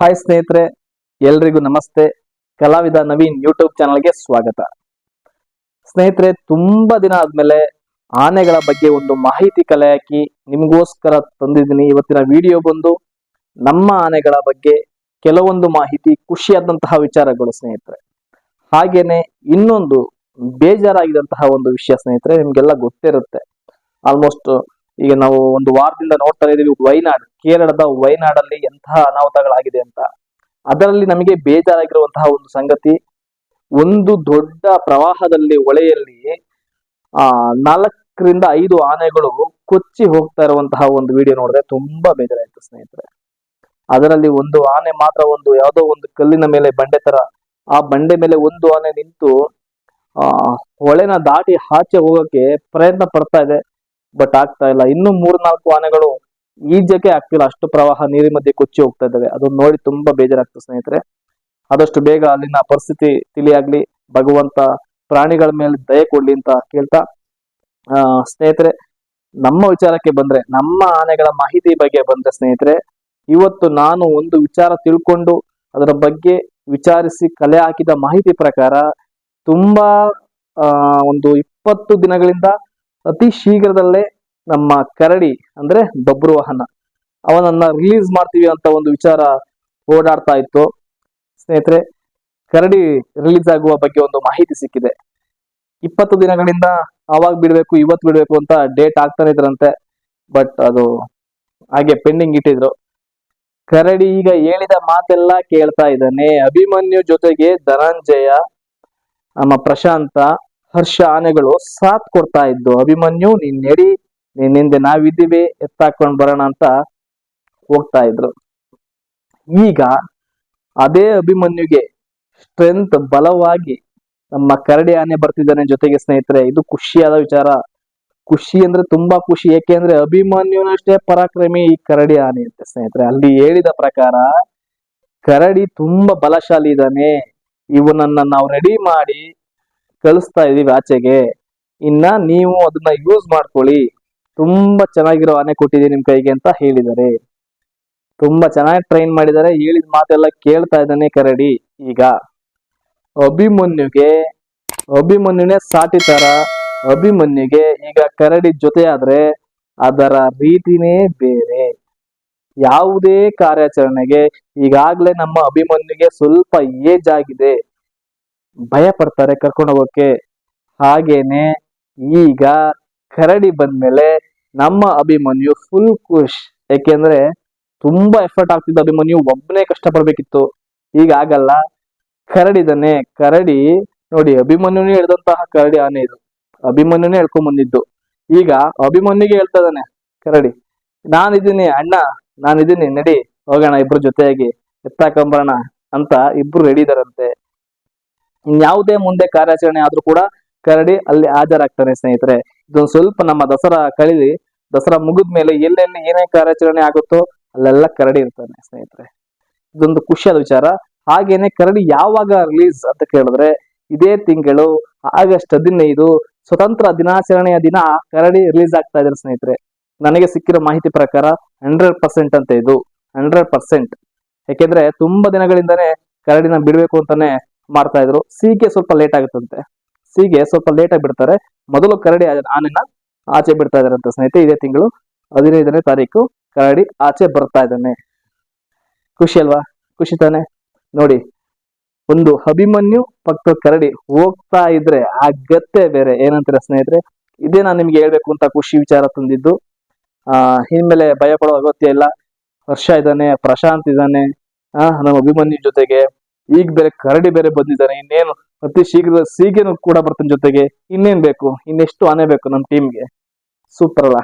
Hi ಸ್ನೇಹಿತರೆ, ಎಲ್ರಿಗೂ ನಮಸ್ತೆ. ಕಲಾವಿದ ನವೀನ್ ಯೂಟ್ಯೂಬ್ ಚಾನಲ್ಗೆ ಸ್ವಾಗತ. ಸ್ನೇಹಿತರೆ, ತುಂಬಾ ದಿನ ಆದ್ಮೇಲೆ ಆನೆಗಳ ಬಗ್ಗೆ ಒಂದು ಮಾಹಿತಿ ಕಲೆ ಹಾಕಿ ನಿಮಗೋಸ್ಕರ ತಂದಿದ್ದೀನಿ. ಇವತ್ತಿನ ವಿಡಿಯೋ ಬಂದು ನಮ್ಮ ಆನೆಗಳ ಬಗ್ಗೆ ಕೆಲವೊಂದು ಮಾಹಿತಿ ಖುಷಿಯಾದಂತಹ ವಿಚಾರಗಳು ಸ್ನೇಹಿತರೆ. ಹಾಗೇನೆ ಇನ್ನೊಂದು ಬೇಜಾರಾಗಿದಂತಹ ಒಂದು ವಿಷಯ ಸ್ನೇಹಿತರೆ, ನಿಮ್ಗೆಲ್ಲ ಗೊತ್ತಿರುತ್ತೆ. ಆಲ್ಮೋಸ್ಟ್ ಈಗ ನಾವು ಒಂದು ವಾರದಿಂದ ನೋಡ್ತಾ ಇದೀವಿ ವೈನಾಡ್, ಕೇರಳದ ವೈನಾಡಲ್ಲಿ ಎಂತಹ ಅನಾಹುತಗಳಾಗಿದೆ ಅಂತ. ಅದರಲ್ಲಿ ನಮಗೆ ಬೇಜಾರಾಗಿರುವಂತಹ ಒಂದು ಸಂಗತಿ, ಒಂದು ದೊಡ್ಡ ಪ್ರವಾಹದಲ್ಲಿ ಹೊಳೆಯಲ್ಲಿ ಆ, ನಾಲ್ಕರಿಂದ ಐದು ಆನೆಗಳು ಕೊಚ್ಚಿ ಹೋಗ್ತಾ ಇರುವಂತಹ ಒಂದು ವಿಡಿಯೋ ನೋಡಿದ್ರೆ ತುಂಬಾ ಬೇಜಾರಾಯ್ತು ಸ್ನೇಹಿತರೆ. ಅದರಲ್ಲಿ ಒಂದು ಆನೆ ಮಾತ್ರ ಒಂದು ಯಾವುದೋ ಒಂದು ಕಲ್ಲಿನ ಮೇಲೆ ಬಂಡೆ ತರ, ಆ ಬಂಡೆ ಮೇಲೆ ಒಂದು ಆನೆ ನಿಂತು, ಆ ಹೊಳೆನ ದಾಟಿ ಆಚೆ ಹೋಗಕ್ಕೆ ಪ್ರಯತ್ನ ಪಡ್ತಾ ಇದೆ. ಬಟ್ ಆಗ್ತಾ ಇಲ್ಲ. ಇನ್ನು ಮೂರ್ನಾಲ್ಕು ಆನೆಗಳು ಈಜಕ್ಕೆ ಆಗ್ತಿಲ್ಲ. ಅಷ್ಟು ಪ್ರವಾಹ ನೀರಿನ ಮಧ್ಯೆ ಕೊಚ್ಚಿ ಹೋಗ್ತಾ ಇದ್ದಾವೆ. ಅದನ್ನ ನೋಡಿ ತುಂಬಾ ಬೇಜಾರಾಗ್ತದೆ ಸ್ನೇಹಿತರೆ. ಆದಷ್ಟು ಬೇಗ ಅಲ್ಲಿನ ಪರಿಸ್ಥಿತಿ ತಿಳಿಯಾಗ್ಲಿ. ಭಗವಂತ ಪ್ರಾಣಿಗಳ ಮೇಲೆ ದಯ ಕೊಡ್ಲಿ ಅಂತ ಕೇಳ್ತಾ, ಆ, ಸ್ನೇಹಿತರೆ, ನಮ್ಮ ವಿಚಾರಕ್ಕೆ ಬಂದ್ರೆ, ನಮ್ಮ ಆನೆಗಳ ಮಾಹಿತಿ ಬಗ್ಗೆ ಬಂದ್ರೆ ಸ್ನೇಹಿತರೆ, ಇವತ್ತು ನಾನು ಒಂದು ವಿಚಾರ ತಿಳ್ಕೊಂಡು ಅದರ ಬಗ್ಗೆ ವಿಚಾರಿಸಿ ಕಲೆ ಹಾಕಿದ ಮಾಹಿತಿ ಪ್ರಕಾರ ತುಂಬಾ ಒಂದು ಇಪ್ಪತ್ತು ದಿನಗಳಿಂದ ಅತಿ ಶೀಘ್ರದಲ್ಲೇ ನಮ್ಮ ಕರಡಿ, ಅಂದ್ರೆ ಬಬ್ರು ವಾಹನ, ಅವನನ್ನ ರಿಲೀಸ್ ಮಾಡ್ತೀವಿ ಅಂತ ಒಂದು ವಿಚಾರ ಓಡಾಡ್ತಾ ಇತ್ತು. ಸ್ನೇಹಿತರೆ, ಕರಡಿ ರಿಲೀಸ್ ಆಗುವ ಬಗ್ಗೆ ಒಂದು ಮಾಹಿತಿ ಸಿಕ್ಕಿದೆ. ಇಪ್ಪತ್ತು ದಿನಗಳಿಂದ ಅವಾಗ ಬಿಡಬೇಕು, ಇವತ್ತು ಬಿಡಬೇಕು ಅಂತ ಡೇಟ್ ಆಗ್ತಾನೆ ಇದ್ರಂತೆ ಬಟ್ ಅದು ಹಾಗೆ ಪೆಂಡಿಂಗ್ ಇಟ್ಟಿದ್ರು. ಕರಡಿ ಈಗ ಹೇಳಿದ ಮಾತೆಲ್ಲ ಕೇಳ್ತಾ ಇದ್ದಾನೆ. ಅಭಿಮನ್ಯು ಜೊತೆಗೆ ಧನಂಜಯ, ನಮ್ಮ ಪ್ರಶಾಂತ ಹರ್ಷ ಆನೆಗಳು ಸಾಥ್ ಕೊಡ್ತಾ ಇದ್ದು, ಅಭಿಮನ್ಯು, ನೀನ್ ನೆಡಿ, ನೀನ್ ಹಿಂದೆ ನಾವಿದ್ದೀವಿ, ಎತ್ತಾಕೊಂಡ್ ಬರೋಣ ಅಂತ ಹೋಗ್ತಾ ಇದ್ರು. ಈಗ ಅದೇ ಅಭಿಮನ್ಯುಗೆ ಸ್ಟ್ರೆಂತ್ ಬಲವಾಗಿ ನಮ್ಮ ಕರಡಿ ಆನೆ ಬರ್ತಿದ್ದಾನೆ ಜೊತೆಗೆ ಸ್ನೇಹಿತರೆ. ಇದು ಖುಷಿಯಾದ ವಿಚಾರ. ಖುಷಿ ಅಂದ್ರೆ ತುಂಬಾ ಖುಷಿ. ಏಕೆ ಅಂದ್ರೆ ಅಭಿಮನ್ಯುನಷ್ಟೇ ಪರಾಕ್ರಮಿ ಈ ಕರಡಿ ಆನೆ ಅಂತ ಸ್ನೇಹಿತರೆ. ಅಲ್ಲಿ ಹೇಳಿದ ಪ್ರಕಾರ ಕರಡಿ ತುಂಬಾ ಬಲಶಾಲಿ ಇದ್ದಾನೆ. ಇವನನ್ನ ನಾವು ರೆಡಿ ಮಾಡಿ ಕಳಿಸ್ತಾ ಇದೀವಿ ಆಚೆಗೆ. ಇನ್ನ ನೀವು ಅದನ್ನ ಯೂಸ್ ಮಾಡ್ಕೊಳ್ಳಿ. ತುಂಬಾ ಚೆನ್ನಾಗಿರೋ ಆನೆ ಕೊಟ್ಟಿದ್ದೀನಿ ನಿಮ್ ಕೈಗೆ ಅಂತ ಹೇಳಿದ್ದಾರೆ. ತುಂಬಾ ಚೆನ್ನಾಗಿ ಟ್ರೈನ್ ಮಾಡಿದ್ದಾರೆ. ಹೇಳಿದ ಮಾತೆಲ್ಲ ಕೇಳ್ತಾ ಇದ್ದಾನೆ ಕರಡಿ. ಈಗ ಅಭಿಮನ್ಯುಗೆ, ಅಭಿಮನ್ಯುನೇ ಸಾಟಿ ತರ. ಅಭಿಮನ್ಯುಗೆ ಈಗ ಕರಡಿ ಜೊತೆ ಆದ್ರೆ ಅದರ ರೀತಿನೇ ಬೇರೆ. ಯಾವುದೇ ಕಾರ್ಯಾಚರಣೆಗೆ ಈಗಾಗ್ಲೇ ನಮ್ಮ ಅಭಿಮನ್ಯುಗೆ ಸ್ವಲ್ಪ ಏಜ್ ಆಗಿದೆ. ಭಯ ಪಡ್ತಾರೆ ಕರ್ಕೊಂಡು ಹೋಗೋಕೆ. ಹಾಗೇನೆ ಈಗ ಕರಡಿ ಬಂದ್ಮೇಲೆ ನಮ್ಮ ಅಭಿಮನ್ಯು ಫುಲ್ ಖುಷ್. ಯಾಕೆಂದ್ರೆ ತುಂಬಾ ಎಫರ್ಟ್ ಆಗ್ತಿದ್ದ ಅಭಿಮನ್ಯು ಒಬ್ಬನೇ ಕಷ್ಟಪಡ್ಬೇಕಿತ್ತು. ಈಗ ಆಗಲ್ಲ. ಕರಡಿದಾನೆ ಕರಡಿ, ನೋಡಿ ಅಭಿಮನ್ಯುನೇ ಹೇಳ್ದಂತಹ ಕರಡಿ ಆನೆ ಇದು. ಅಭಿಮನ್ಯುನೇ ಹೇಳ್ಕೊಂಡ್ ಬಂದಿದ್ದು. ಈಗ ಅಭಿಮನ್ಯುಗೆ ಹೇಳ್ತಾ ಇದ್ದಾನೆ, ಕರಡಿ, ನಾನಿದ್ದೀನಿ, ಅಣ್ಣ, ನಾನಿದ್ದೀನಿ, ನಡಿ, ಹೋಗೋಣ ಇಬ್ರು ಜೊತೆಯಾಗಿ, ಎತ್ತಾಕೊಂಬರೋಣ ಅಂತ ಇಬ್ರು ರೆಡಿ ಇದಾರಂತೆ. ಇನ್ಯಾವುದೇ ಮುಂದೆ ಕಾರ್ಯಾಚರಣೆ ಆದ್ರೂ ಕೂಡ ಕರಡಿ ಅಲ್ಲಿ ಹಾಜರಾಗ್ತಾನೆ ಸ್ನೇಹಿತರೆ. ಇದೊಂದು ಸ್ವಲ್ಪ ನಮ್ಮ ದಸರಾ ಕಳೀಲಿ, ದಸರಾ ಮುಗಿದ ಮೇಲೆ ಎಲ್ಲೆಲ್ಲಿ ಏನೇ ಕಾರ್ಯಾಚರಣೆ ಆಗುತ್ತೋ ಅಲ್ಲೆಲ್ಲ ಕರಡಿ ಇರ್ತಾನೆ ಸ್ನೇಹಿತರೆ. ಇದೊಂದು ಖುಷಿಯಾದ ವಿಚಾರ. ಹಾಗೇನೆ ಕರಡಿ ಯಾವಾಗ ರಿಲೀಸ್ ಅಂತ ಕೇಳಿದ್ರೆ ಇದೇ ತಿಂಗಳು ಆಗಸ್ಟ್ ಹದಿನೈದು ಸ್ವತಂತ್ರ ದಿನಾಚರಣೆಯ ದಿನ ಕರಡಿ ರಿಲೀಸ್ ಆಗ್ತಾ ಇದ್ದಾರೆ ಸ್ನೇಹಿತರೆ. ನನಗೆ ಸಿಕ್ಕಿರೋ ಮಾಹಿತಿ ಪ್ರಕಾರ ಹಂಡ್ರೆಡ್ ಪರ್ಸೆಂಟ್ ಅಂತ ಇದು. ಹಂಡ್ರೆಡ್ ಪರ್ಸೆಂಟ್ ಯಾಕೆಂದ್ರೆ ತುಂಬಾ ದಿನಗಳಿಂದಾನೇ ಕರಡಿನ ಬಿಡಬೇಕು ಅಂತಾನೆ ಮಾಡ್ತಾ ಇದ್ರು. ಸಿಗೆ ಸ್ವಲ್ಪ ಲೇಟ್ ಆಗುತ್ತಂತೆ. ಸಿಗೆ ಸ್ವಲ್ಪ ಲೇಟ್ ಆಗಿ ಬಿಡ್ತಾರೆ. ಮೊದಲು ಕರಡಿ ಆನೆನ ಆಚೆ ಬಿಡ್ತಾ ಇದಾರೆ ಅಂತ ಸ್ನೇಹಿತರೆ, ಇದೇ ತಿಂಗಳು. ಹದಿನೈದನೇ ತಾರೀಕು ಕರಡಿ ಆಚೆ ಬರ್ತಾ ಇದ್ದಾನೆ. ಖುಷಿ ಅಲ್ವಾ? ಖುಷಿ ತಾನೆ? ನೋಡಿ, ಒಂದು ಅಭಿಮನ್ಯು ಪಕ್ಕ ಕರಡಿ ಹೋಗ್ತಾ ಇದ್ರೆ ಆ ಗತ್ತೆ ಬೇರೆ. ಏನಂತೀರ ಸ್ನೇಹಿತರೆ? ಇದೇ ನಾನು ನಿಮ್ಗೆ ಹೇಳ್ಬೇಕು ಅಂತ ಖುಷಿ ವಿಚಾರ ತಂದಿದ್ದು. ಆ, ಇನ್ಮೇಲೆ ಭಯ ಪಡೋ ಅಗತ್ಯ ಇಲ್ಲ. ಹರ್ಷ ಇದ್ದಾನೆ, ಪ್ರಶಾಂತ್ ಇದ್ದಾನೆ. ಆ, ನಮ್ಮ ಅಭಿಮನ್ಯು ಜೊತೆಗೆ ಈಗ ಬೇರೆ ಕರಡಿ ಬೇರೆ ಬಂದಿದ್ದಾನೆ ಇನ್ನೇನು ಅತಿ ಶೀಘ್ರ ಸೀಗೆನು ಕೂಡ ಬರ್ತಾನೆ ಜೊತೆಗೆ ಇನ್ನೇನ್ ಬೇಕು? ಇನ್ನೆಷ್ಟು ಆನೆ ಬೇಕು ನಮ್ಮ ಟೀಮ್ಗೆ ಸೂಪರ್ ಅಲ್ಲ